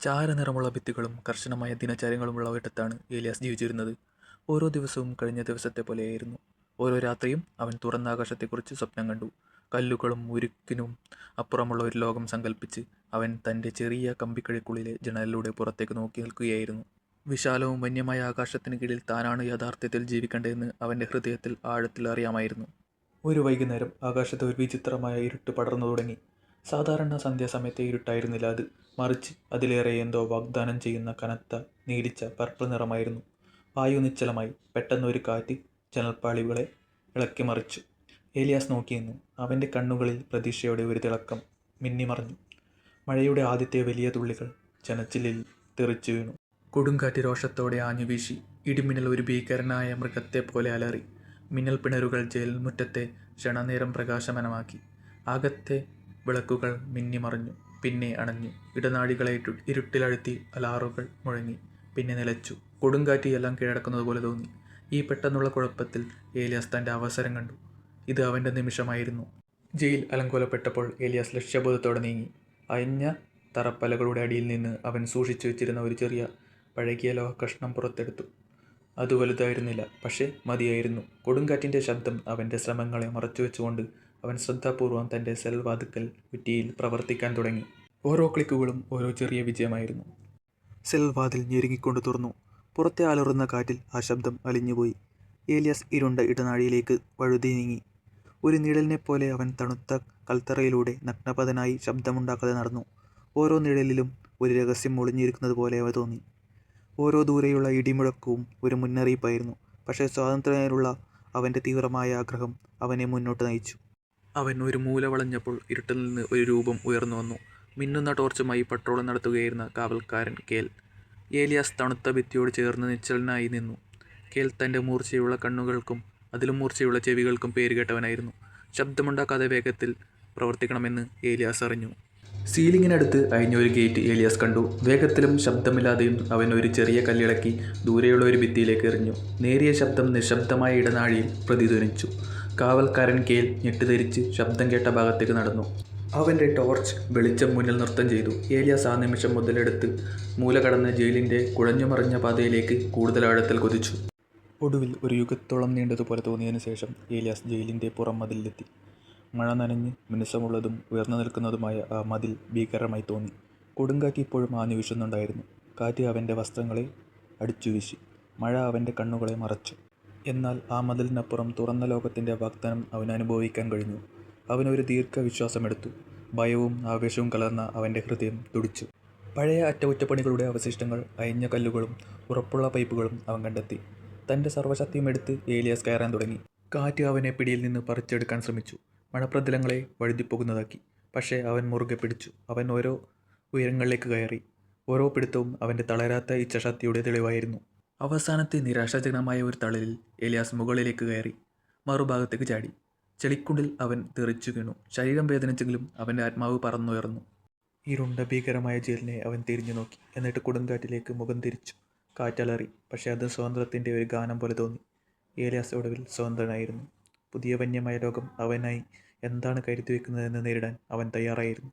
ചാരനിറമുള്ള ഭിത്തികളും കർശനമായ ദിനചര്യങ്ങളുമുള്ള ഒരിടത്താണ് ഏലിയാസ് ജീവിച്ചിരുന്നത്. ഓരോ ദിവസവും കഴിഞ്ഞ ദിവസത്തെ പോലെയായിരുന്നു ഓരോ രാത്രിയും അവൻ തുറന്ന ആകാശത്തെക്കുറിച്ച് സ്വപ്നം കണ്ടു. കല്ലുകളും ഉരുക്കിനും അപ്പുറമുള്ള ഒരു ലോകം സങ്കല്പിച്ച് അവൻ തന്റെ ചെറിയ കമ്പിക്കഴിക്കുള്ളിലെ ജനലിലൂടെ പുറത്തേക്ക് നോക്കി നിൽക്കുകയായിരുന്നു. വിശാലവും വന്യമായ ആകാശത്തിന് കീഴിൽ താനാണ് യഥാർത്ഥത്തിൽ ജീവിക്കേണ്ടതെന്ന് അവന്റെ ഹൃദയത്തിൽ ആഴത്തിൽ അറിയാമായിരുന്നു. ഒരു വൈകുന്നേരം ആകാശത്ത് ഒരു വിചിത്രമായ ഇരുട്ട് പടർന്നു തുടങ്ങി. സാധാരണ സന്ധ്യാസമയത്തെ ഇരുട്ടായിരുന്നില്ല അത്. മറിച്ച് അതിലേറെ എന്തോ വാഗ്ദാനം ചെയ്യുന്ന കനത്ത നീലിച്ച പർപ്പിൾ നിറമായിരുന്നു. വായു നിശ്ചലമായി. പെട്ടെന്ന് ഒരു കാറ്റ് ജനൽപ്പാളികളെ ഇളക്കിമറിച്ചു. ഏലിയാസ് നോക്കിയിരുന്നു അവന്റെ കണ്ണുകളിൽ പ്രതീക്ഷയുടെ ഒരു തിളക്കം മിന്നിമറഞ്ഞു. മഴയുടെ ആദ്യത്തെ വലിയ തുള്ളികൾ ചനച്ചിലിൽ തെറിച്ചു വീണു. കൊടുങ്കാറ്റ് രോഷത്തോടെ ആഞ്ഞുവീശി. ഇടിമിന്നൽ ഒരു ഭീകരനായ മൃഗത്തെ പോലെ അലറി. മിന്നൽ പിണറുകൾ ജയിൽ മുറ്റത്തെ ക്ഷണനേരം പ്രകാശമനമാക്കി അകത്തെ വിളക്കുകൾ മിന്നിമറഞ്ഞു. പിന്നെ അണഞ്ഞു. ഇടനാഴികളെ ഇരുട്ടിലഴുത്തി അലാറുകൾ മുഴങ്ങി. പിന്നെ നിലച്ചു. കൊടുങ്കാറ്റ് എല്ലാം കീഴടക്കുന്നതുപോലെ തോന്നി. ഈ പെട്ടെന്നുള്ള കുഴപ്പത്തിൽ ഏലിയാസ് തന്റെ അവസരം കണ്ടു. ഇത് അവന്റെ നിമിഷമായിരുന്നു. ജയിൽ അലങ്കോലപ്പെട്ടപ്പോൾ ഏലിയാസ് ലക്ഷ്യബോധത്തോടെ നീങ്ങി. അയഞ്ഞ തറപ്പലകളുടെ അടിയിൽ നിന്ന് അവൻ സൂക്ഷിച്ചു വെച്ചിരുന്ന ഒരു ചെറിയ പഴകിയ ലോഹ കഷ്ണം പുറത്തെടുത്തു. അത് വലുതായിരുന്നില്ല. പക്ഷേ മതിയായിരുന്നു. കൊടുങ്കാറ്റിന്റെ ശബ്ദം അവന്റെ ശ്രമങ്ങളെ മറച്ചുവെച്ചുകൊണ്ട് അവൻ ശ്രദ്ധാപൂർവം തന്റെ സെൽ വാതുക്കൽ കുറ്റിയിൽ പ്രവർത്തിക്കാൻ തുടങ്ങി. ഓരോ ക്ലിക്കുകളും ഓരോ ചെറിയ വിജയമായിരുന്നു. സെൽ വാതിൽ ഞെരുങ്ങിക്കൊണ്ട് തുറന്നു. പുറത്തെ അലറുന്ന കാറ്റിൽ ആ ശബ്ദം അലിഞ്ഞുപോയി. ഏലിയാസ് ഇരുണ്ട ഇടനാഴിയിലേക്ക് വഴുതി നീങ്ങി. ഒരു നിഴലിനെ പോലെ അവൻ തണുത്ത കൽത്തറയിലൂടെ നഗ്നപഥനായി ശബ്ദമുണ്ടാക്കാതെ നടന്നു. ഓരോ നിഴലിലും ഒരു രഹസ്യം ഒളിഞ്ഞിരിക്കുന്നത് പോലെ അവ തോന്നി. ഓരോ ദൂരെയുള്ള ഇടിമുഴക്കവും ഒരു മുന്നറിയിപ്പായിരുന്നു. പക്ഷേ സ്വാതന്ത്ര്യത്തിനുള്ള അവന്റെ തീവ്രമായ ആഗ്രഹം അവനെ മുന്നോട്ട് നയിച്ചു. അവൻ ഒരു മൂല വളഞ്ഞപ്പോൾ ഇരുട്ടിൽ നിന്ന് ഒരു രൂപം ഉയർന്നു വന്നു മിന്നുന്ന ടോർച്ചുമായി പട്രോൾ നടത്തുകയായിരുന്ന കാവൽക്കാരൻ കേൽ. ഏലിയാസ് തണുത്ത ഭിത്തിയോട് ചേർന്ന് നിശ്ചലനായി നിന്നു. കേൽ തന്റെ മൂർച്ചയുള്ള കണ്ണുകൾക്കും അതിലും മൂർച്ചയുള്ള ചെവികൾക്കും പേരുകേട്ടവനായിരുന്നു. ശബ്ദമുണ്ടാക്കാതെ വേഗത്തിൽ പ്രവർത്തിക്കണമെന്ന് ഏലിയാസ് അറിഞ്ഞു. സീലിങ്ങിനടുത്ത് അയഞ്ഞ ഒരു ഗേറ്റ് ഏലിയാസ് കണ്ടു. വേഗത്തിലും ശബ്ദമില്ലാതെയും അവൻ ഒരു ചെറിയ കല്ലിളക്കി ദൂരെയുള്ള ഒരു ഭിത്തിയിലേക്ക് എറിഞ്ഞു. നേരിയ ശബ്ദം നിശബ്ദമായ ഇടനാഴിയിൽ പ്രതിധ്വനിച്ചു. കാവൽക്കാരൻ കേൽ ഞെട്ടിതിരിച്ച് ശബ്ദം കേട്ട ഭാഗത്തേക്ക് നടന്നു. അവന്റെ ടോർച്ച് വെളിച്ചം മുന്നിൽ നൃത്തം ചെയ്തു. ഏലിയാസ് ആ നിമിഷം മുതലെടുത്ത് മൂല കടന്ന് ജയിലിന്റെ കുഴഞ്ഞുമറിഞ്ഞ പാതയിലേക്ക് കൂടുതൽ ആഴത്തിൽ കുതിച്ചു. ഒടുവിൽ ഒരു യുഗത്തോളം നീണ്ടതുപോലെ തോന്നിയതിന് ശേഷം ഏലിയാസ് ജയിലിന്റെ പുറം മതിലിലെത്തി മഴ നനഞ്ഞ് മിനുസമുള്ളതും ഉയർന്നു നിൽക്കുന്നതുമായ ആ മതിൽ ഭീകരമായി തോന്നി. കൊടുങ്കാറ്റ് ഇപ്പോഴും ആഞ്ഞു വീശുന്നുണ്ടായിരുന്നു. കാറ്റ് അവന്റെ വസ്ത്രങ്ങളെ അടിച്ചു വീശി മഴ അവന്റെ കണ്ണുകളെ മറച്ചു. എന്നാൽ ആ മതിലിനപ്പുറം തുറന്ന ലോകത്തിന്റെ വാഗ്ദാനം അവൻ അനുഭവിക്കാൻ കഴിഞ്ഞു. അവനൊരു ദീർഘവിശ്വാസമെടുത്തു. ഭയവും ആവേശവും കലർന്ന അവന്റെ ഹൃദയം തുടിച്ചു. പഴയ അറ്റകുറ്റപ്പണികളുടെ അവശിഷ്ടങ്ങൾ, അയഞ്ഞ കല്ലുകളും ഉറപ്പുള്ള പൈപ്പുകളും അവൻ കണ്ടെത്തി. തന്റെ സർവശക്തിയുമെടുത്ത് ഏലിയാസ് കയറാൻ തുടങ്ങി. കാറ്റ് അവനെ പിടിയിൽ നിന്ന് പറിച്ചെടുക്കാൻ ശ്രമിച്ചു. മഴപ്രതലങ്ങളെ വഴുതിപ്പോകുന്നതാക്കി. പക്ഷേ അവൻ മുറുകെ പിടിച്ചു. അവൻ ഓരോ ഉയരങ്ങളിലേക്ക് കയറി. ഓരോ പിടുത്തവും അവന്റെ തളരാത്ത ഇച്ഛാശക്തിയുടെ തെളിവായിരുന്നു. അവസാനത്തെ നിരാശാജനമായ ഒരു തളലിൽ എലിയാസ് മുകളിലേക്ക് കയറി. മറുഭാഗത്തേക്ക് ചാടി. ചെളിക്കുണ്ടിൽ അവൻ തെറിച്ചു വീണു ശരീരം വേദനിച്ചെങ്കിലും അവന്റെ ആത്മാവ് പറന്നുയർന്നു. ഇരുണ്ട ഭീകരമായ ജയിലിനെ അവൻ തിരിഞ്ഞു നോക്കി എന്നിട്ട് കൊടുങ്കാറ്റിലേക്ക് മുഖം തിരിച്ചു. കാറ്റലറി പക്ഷേ അത് സ്വാതന്ത്ര്യത്തിന്റെ ഒരു ഗാനം പോലെ തോന്നി. ഏലിയാസ് ഒടുവിൽ സ്വതന്ത്രനായിരുന്നു. പുതിയ വന്യമായ ലോകം അവനായി എന്താണ് കരുതി വെക്കുന്നതെന്ന് നേരിടാൻ അവൻ തയ്യാറായിരുന്നു.